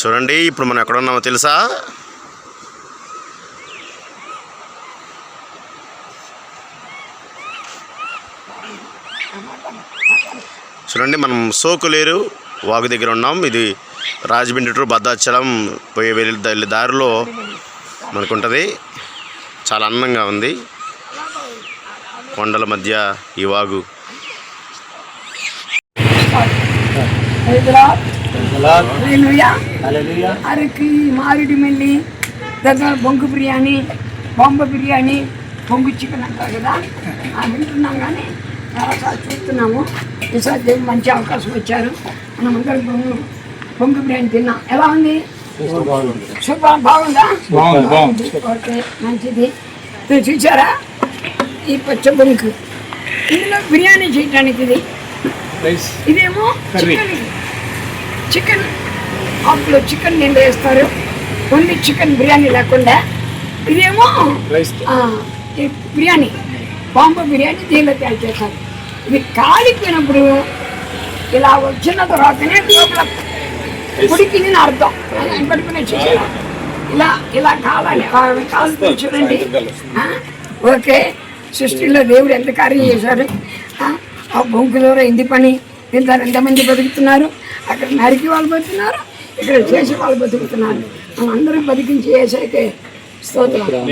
చూడండి ఇప్పుడు మనం ఎక్కడ ఉన్నామో తెలుసా? చూడండి మనం సోకులేరు వాగు దగ్గర ఉన్నాం. ఇది రాజమండ్రి టు భద్రాచలం పోయే వెళ్ళి దారిలో మనకుంటుంది. చాలా అందంగా ఉంది. కొండల మధ్య ఈ వాగు. అరకి మారేడుమిల్లి దగ్గర బొంగు బిర్యానీ బొంబ బిర్యానీ బొంగు చికెన్ అంటారు కదా? ఆ వింటున్నాం కానీ చాలాసార్లు చూస్తున్నాము. ఈసారి దేవుడు మంచి అవకాశం వచ్చారు మనం అందరం బొంగు బొంగు బిర్యానీ తిన్నాం. ఎలా ఉంది? సూపర్. బాగుందా? ఓకే మంచిది. చూసారా? ఈ పచ్చ బొంగు. ఇందులో బిర్యానీ చేయడానికి ఇది. ఇదేమో చికెన్ చికెన్ ఆకులో చికెన్ నిండా వేస్తారు. ఓన్లీ చికెన్ బిర్యానీ లేకుండా. ఇదేమో బిర్యానీ బాంబు బిర్యానీ దీనిలో తయారు చేస్తారు. ఇది కాలిపోయినప్పుడు ఇలా వచ్చిన తర్వాతనే లోపల ఉడికింది అర్థం. పట్టుకునే చూసారా ఇలా ఇలా కాలాలి ఆ, కాలుతుంది చూడండి. ఓకే. సృష్టిలో దేవుడు ఎంత కార్యం చేశాడు? ఆ, ఆ బొంకు ద్వారా ఎందు పని. ఇంత ఎంతమంది బతుకుతున్నారు? అక్కడ నరికి వాళ్ళు బతుకుతున్నారు ఇక్కడ చేసి వాళ్ళు బతుకుతున్నారు. మనం అందరం బతికించి చేసాకే స్తోత్రం.